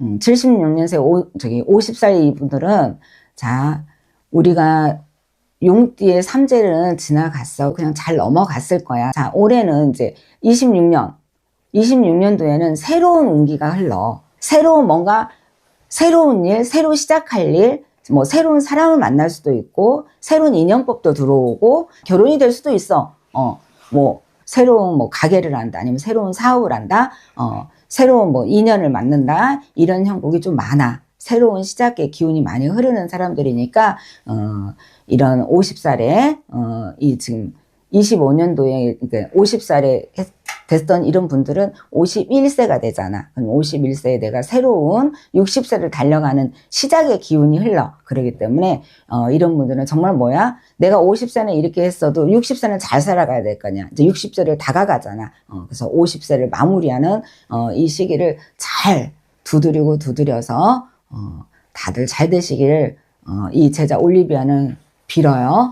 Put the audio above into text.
음, 76년생 오, 저기 50살 이분들은 자 우리가 용띠의 삼재는 지나갔어. 그냥 잘 넘어갔을 거야. 자, 올해는 이제 26년, 26년도에는 새로운 운기가 흘러. 새로운 뭔가, 새로운 일, 새로 시작할 일, 뭐 새로운 사람을 만날 수도 있고, 새로운 인연법도 들어오고, 결혼이 될 수도 있어. 어, 뭐, 새로운 뭐 가게를 한다, 아니면 새로운 사업을 한다, 어, 새로운 뭐 인연을 만난다, 이런 형국이 좀 많아. 새로운 시작의 기운이 많이 흐르는 사람들이니까, 어, 이런 50살에, 어, 이 지금 25년도에, 그러니까 50살에 됐던 이런 분들은 51세가 되잖아. 그럼 51세에 내가 새로운 60세를 달려가는 시작의 기운이 흘러. 그러기 때문에, 어, 이런 분들은 정말 뭐야? 내가 50세는 이렇게 했어도 60세는 잘 살아가야 될 거냐. 이제 60세를 다가가잖아. 어, 그래서 50세를 마무리하는, 어, 이 시기를 잘 두드리고 두드려서, 어, 다들 잘 되시기를, 어, 이 제자 올리비아는 빌어요.